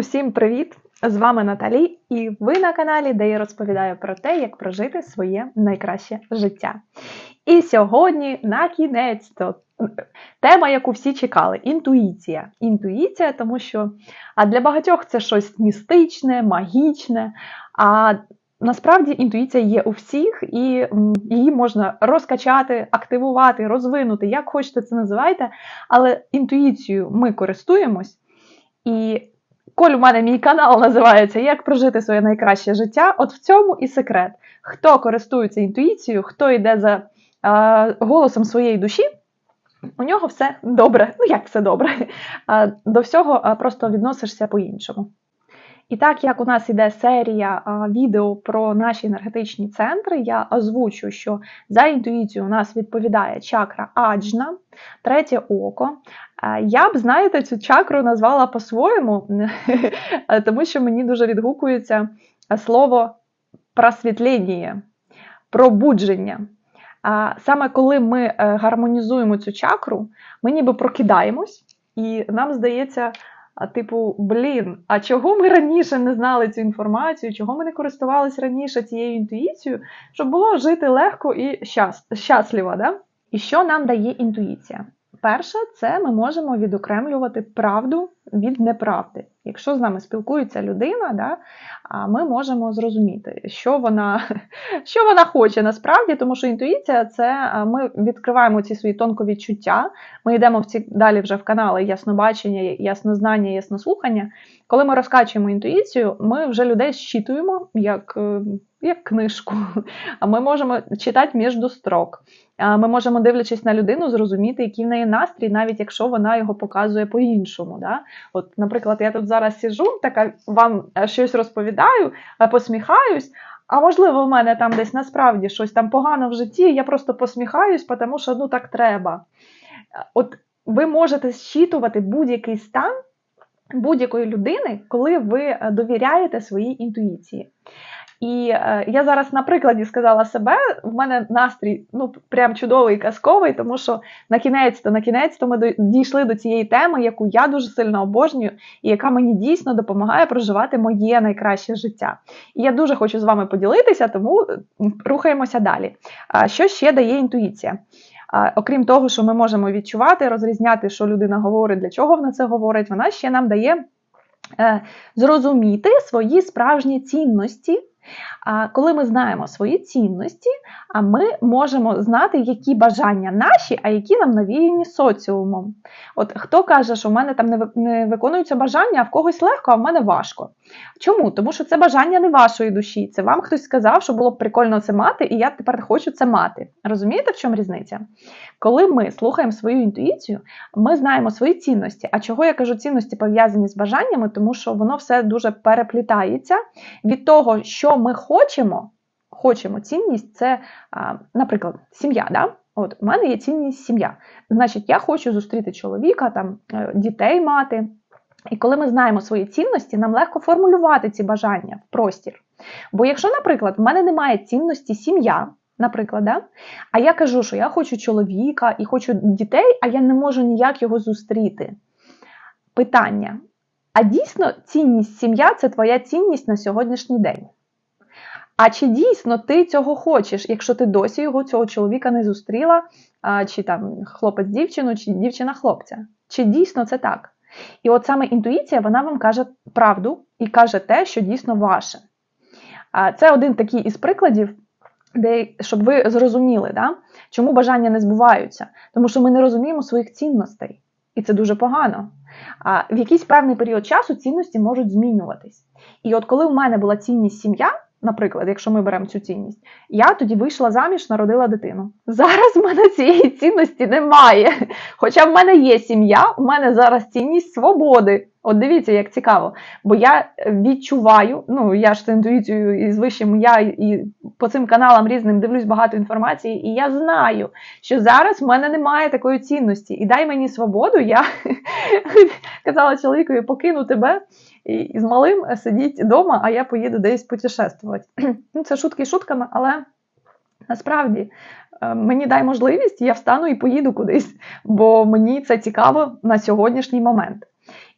Усім привіт! З вами Наталі, і ви на каналі, де я розповідаю про те, як прожити своє найкраще життя. І сьогодні, на кінець, то тема, яку всі чекали інтуїція. Інтуїція, тому що а для багатьох це щось містичне, магічне. А насправді інтуїція є у всіх, і її можна розкачати, активувати, розвинути, як хочете це називайте. Але інтуїцією ми користуємось. І Коль у мене мій канал називається Як прожити своє найкраще життя. От в цьому і секрет. Хто користується інтуїцією, хто йде за е, голосом своєї душі, у нього все добре. Ну, як все добре? Е, до всього просто відносишся по-іншому. І так як у нас іде серія а, відео про наші енергетичні центри, я озвучу, що за інтуїцією у нас відповідає чакра Аджна, третє око. Я б, знаєте, цю чакру назвала по-своєму, тому що мені дуже відгукується слово просвітлення, пробудження. Саме коли ми е, гармонізуємо цю чакру, ми ніби прокидаємось, і нам здається. А типу, блін, а чого ми раніше не знали цю інформацію, чого ми не користувалися раніше цією інтуїцією, щоб було жити легко і щас, щасливо. Да? І що нам дає інтуїція? Перше, це ми можемо відокремлювати правду від неправди. Якщо з нами спілкується людина, да, ми можемо зрозуміти, що вона що вона хоче насправді, тому що інтуїція це ми відкриваємо ці свої тонковідчуття, ми йдемо в ці далі вже в канали яснобачення, яснознання, яснослухання. Коли ми розкачуємо інтуїцію, ми вже людей щитуємо як е, як книжку. А ми можемо читати між строк. Ми можемо, дивлячись на людину, зрозуміти, який в неї настрій, навіть якщо вона його показує по-іншому. Да? От, Наприклад, я тут зараз сижу, така вам е, щось розповідаю, е, посміхаюсь. А можливо, в мене там десь насправді щось там погано в житті, я просто посміхаюсь, тому що ну так треба. От ви можете зчитувати будь-який стан будь-якої людини, коли ви е, довіряєте своїй інтуїції. І е, я зараз на прикладі сказала себе, в мене настрій ну прям чудовий казковий, тому що на кінець то на кінець то ми дійшли до цієї теми, яку я дуже сильно обожнюю, і яка мені дійсно допомагає проживати моє найкраще життя. І я дуже хочу з вами поділитися, тому рухаємося далі. Що ще дає інтуїція? Окрім того, що ми можемо відчувати, розрізняти, що людина говорить, для чого вона це говорить, вона ще нам дає е, зрозуміти свої справжні цінності. Коли ми знаємо свої цінності, ми можемо знати, які бажання наші, а які нам навіяні соціумом. От Хто каже, що в мене там не виконуються бажання, а в когось легко, а в мене важко. Чому? Тому що це бажання не вашої душі. Це вам хтось сказав, що було б прикольно це мати, і я тепер хочу це мати. Розумієте, в чому різниця? Коли ми слухаємо свою інтуїцію, ми знаємо свої цінності. А чого я кажу цінності пов'язані з бажаннями, тому що воно все дуже переплітається від того, що ми хочемо. Хочемо цінність, це, наприклад, сім'я. Да? От У мене є цінність сім'я. Значить, я хочу зустріти чоловіка, там, е, дітей мати. І коли ми знаємо свої цінності, нам легко формулювати ці бажання в простір. Бо якщо, наприклад, в мене немає цінності сім'я, наприклад, да? а я кажу, що я хочу чоловіка і хочу дітей, а я не можу ніяк його зустріти. Питання: а дійсно цінність сім'я це твоя цінність на сьогоднішній день? А чи дійсно ти цього хочеш, якщо ти досі його цього чоловіка не зустріла, чи там хлопець дівчину, чи дівчина хлопця? Чи дійсно це так? І от саме інтуїція вона вам каже правду і каже те, що дійсно ваше. Це один такий із прикладів, де, щоб ви зрозуміли, да? чому бажання не збуваються. Тому що ми не розуміємо своїх цінностей. І це дуже погано. А В якийсь певний період часу цінності можуть змінюватись. І от коли в мене була цінність сім'я, Наприклад, якщо ми беремо цю цінність, я тоді вийшла заміж, народила дитину. Зараз в мене цієї цінності немає. Хоча в мене є сім'я, у мене зараз цінність свободи. От дивіться, як цікаво. Бо я відчуваю, ну я ж з інтуїцією і з вищим я і по цим каналам різним дивлюсь багато інформації, і я знаю, що зараз в мене немає такої цінності. І дай мені свободу, я казала чоловікові, покину тебе і з малим сидіть вдома, а я поїду десь путешествувати. Ну, Це шутки шутками, але насправді е, мені дай можливість, я встану і поїду кудись, бо мені це цікаво на сьогоднішній момент.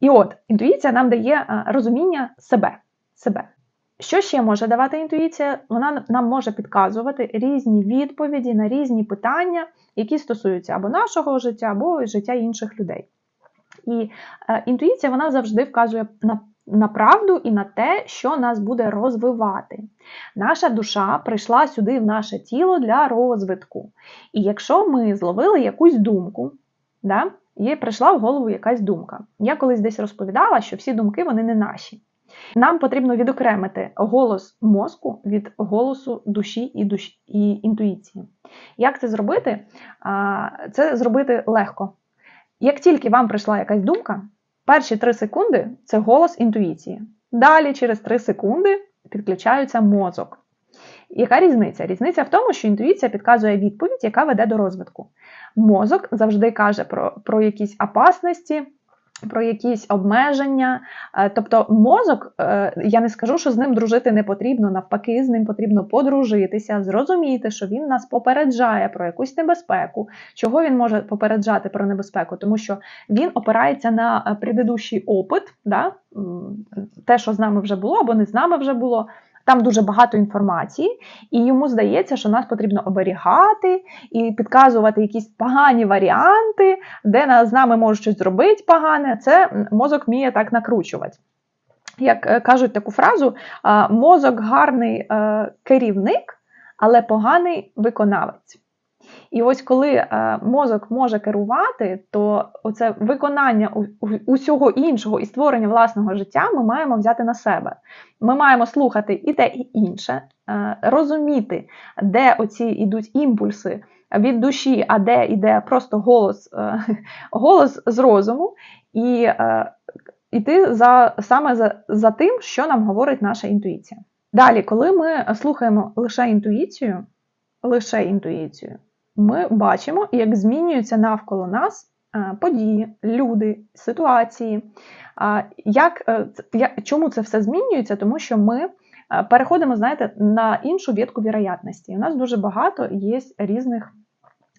І от інтуїція нам дає розуміння себе. себе. Що ще може давати інтуїція? Вона нам може підказувати різні відповіді на різні питання, які стосуються або нашого життя, або життя інших людей. І е, інтуїція вона завжди вказує на на правду і на те, що нас буде розвивати. Наша душа прийшла сюди в наше тіло для розвитку. І якщо ми зловили якусь думку, да, їй прийшла в голову якась думка. Я колись десь розповідала, що всі думки вони не наші. Нам потрібно відокремити голос мозку від голосу душі і душі, і інтуїції. Як це зробити? Це зробити легко. Як тільки вам прийшла якась думка, перші 3 секунди це голос інтуїції. Далі, через 3 секунди, підключається мозок. Яка різниця? Різниця в тому, що інтуїція підказує відповідь, яка веде до розвитку. Мозок завжди каже про, про якісь опасності про якісь обмеження. Е, тобто мозок, е, я не скажу, що з ним дружити не потрібно, навпаки, з ним потрібно подружитися, зрозуміти, що він нас попереджає про якусь небезпеку. Чого він може попереджати про небезпеку? Тому що він опирається на е, предыдущий опит, да? те, що з нами вже було, або не з нами вже було. Там дуже багато інформації, і йому здається, що нас потрібно оберігати і підказувати якісь погані варіанти, де з нами можуть щось зробити погане. Це мозок вміє так накручувати. Як е, кажуть таку фразу, мозок гарний е, керівник, але поганий виконавець. І ось коли е, мозок може керувати, то оце виконання усього іншого і створення власного життя ми маємо взяти на себе. Ми маємо слухати і те, і інше, е, розуміти, де оці йдуть імпульси від душі, а де йде просто голос, е, голос з розуму, і йти за, саме за, за тим, що нам говорить наша інтуїція. Далі, коли ми слухаємо лише інтуїцію, лише інтуїцію ми бачимо, як змінюються навколо нас е, події, люди, ситуації. Як, е, Чому це все змінюється? Тому що ми е, переходимо, знаєте, на іншу ветку віроятності. У нас дуже багато є різних.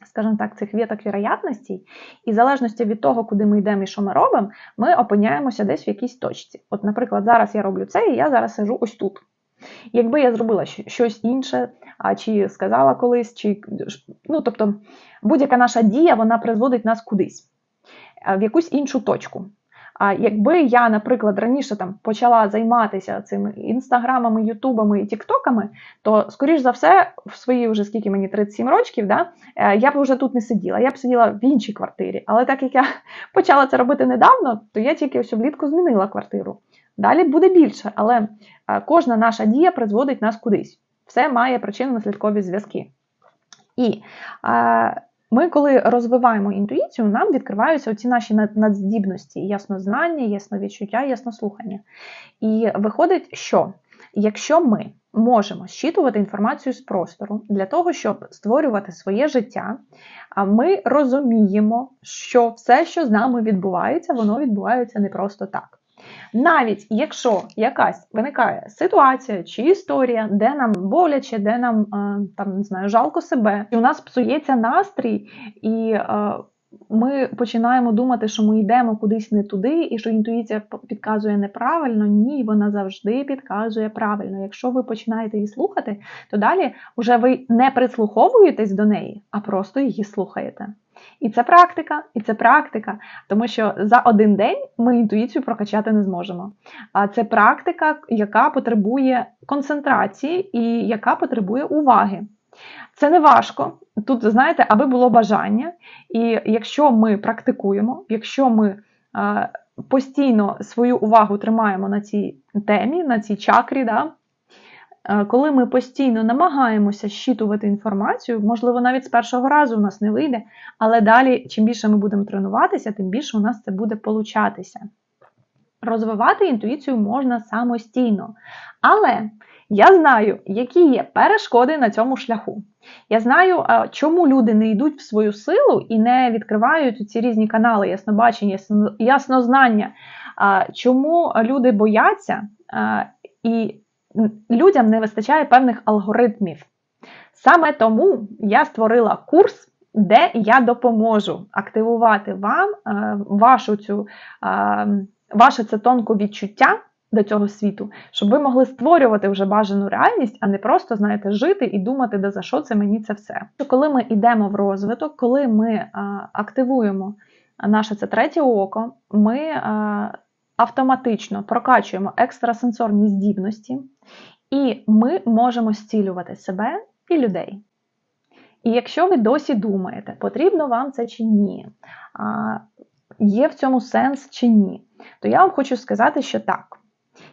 Скажімо так, цих віток віроятностей, і в залежності від того, куди ми йдемо і що ми робимо, ми опиняємося десь в якійсь точці. От, наприклад, зараз я роблю це, і я зараз сижу ось тут. Якби я зробила щось інше, а чи сказала колись, чи ну тобто будь-яка наша дія вона призводить нас кудись, в якусь іншу точку. А якби я, наприклад, раніше там почала займатися цими інстаграмами, ютубами і тіктоками, то, скоріш за все, в свої вже скільки мені 37 років, да, е, я б вже тут не сиділа, я б сиділа в іншій квартирі. Але так як я почала це робити недавно, то я тільки ось влітку змінила квартиру. Далі буде більше, але е, кожна наша дія призводить нас кудись. Все має причинно-наслідкові зв'язки. І е, ми, коли розвиваємо інтуїцію, нам відкриваються оці наші надздібності, яснознання, ясновідчуття, яснослухання. І виходить, що якщо ми можемо щитувати інформацію з простору для того, щоб створювати своє життя, ми розуміємо, що все, що з нами відбувається, воно відбувається не просто так. Навіть якщо якась виникає ситуація чи історія, де нам боляче, де нам е, там не знаю, жалко себе, і у нас псується настрій, і е, ми починаємо думати, що ми йдемо кудись не туди, і що інтуїція підказує неправильно. Ні, вона завжди підказує правильно. Якщо ви починаєте її слухати, то далі вже ви не прислуховуєтесь до неї, а просто її слухаєте. І це практика, і це практика, тому що за один день ми інтуїцію прокачати не зможемо. А це практика, яка потребує концентрації і яка потребує уваги. Це не важко. Тут, знаєте, аби було бажання. І якщо ми практикуємо, якщо ми постійно свою увагу тримаємо на цій темі, на цій чакрі, да, коли ми постійно намагаємося щитувати інформацію, можливо, навіть з першого разу у нас не вийде, але далі, чим більше ми будемо тренуватися, тим більше у нас це буде получатися. Розвивати інтуїцію можна самостійно. Але я знаю, які є перешкоди на цьому шляху. Я знаю, е, чому люди не йдуть в свою силу і не відкривають ці різні канали яснобачення, яснознання, чому люди бояться і людям не вистачає певних алгоритмів. Саме тому я створила курс, де я допоможу активувати вам е, вашу цю е, ваше це тонко відчуття до цього світу, щоб ви могли створювати вже бажану реальність, а не просто, знаєте, жити і думати, де за що це мені це все. Коли ми йдемо в розвиток, коли ми активуємо наше це третє око, ми автоматично прокачуємо екстрасенсорні здібності, і ми можемо зцілювати себе і людей. І якщо ви досі думаєте, потрібно вам це чи ні, є в цьому сенс чи ні, то я вам хочу сказати, що так.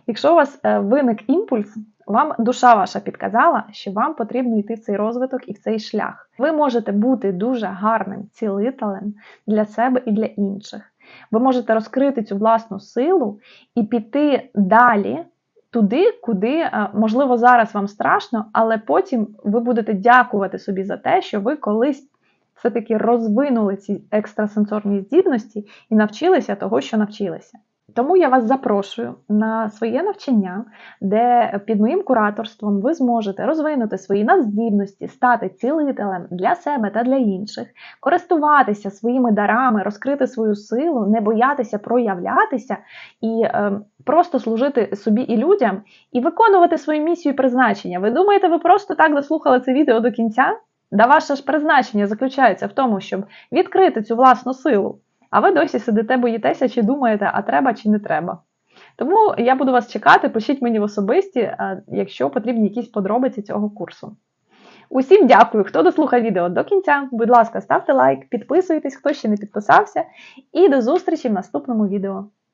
Якщо у вас е, виник імпульс, вам душа ваша підказала, що вам потрібно йти в цей розвиток і в цей шлях. Ви можете бути дуже гарним цілителем для себе і для інших. Ви можете розкрити цю власну силу і піти далі. Туди, куди, е, можливо, зараз вам страшно, але потім ви будете дякувати собі за те, що ви колись все-таки розвинули ці екстрасенсорні здібності і навчилися того, що навчилися. Тому я вас запрошую на своє навчання, де під моїм кураторством ви зможете розвинути свої надздібності, стати цілителем для себе та для інших, користуватися своїми дарами, розкрити свою силу, не боятися проявлятися і е, просто служити собі і людям, і виконувати свою місію і призначення. Ви думаєте, ви просто так дослухали це відео до кінця? Да ваше ж призначення заключається в тому, щоб відкрити цю власну силу. А ви досі сидите, боїтеся, чи думаєте, а треба чи не треба. Тому я буду вас чекати, пишіть мені в особисті, якщо потрібні якісь подробиці цього курсу. Усім дякую, хто дослухав відео до кінця. Будь ласка, ставте лайк, підписуйтесь, хто ще не підписався, і до зустрічі в наступному відео.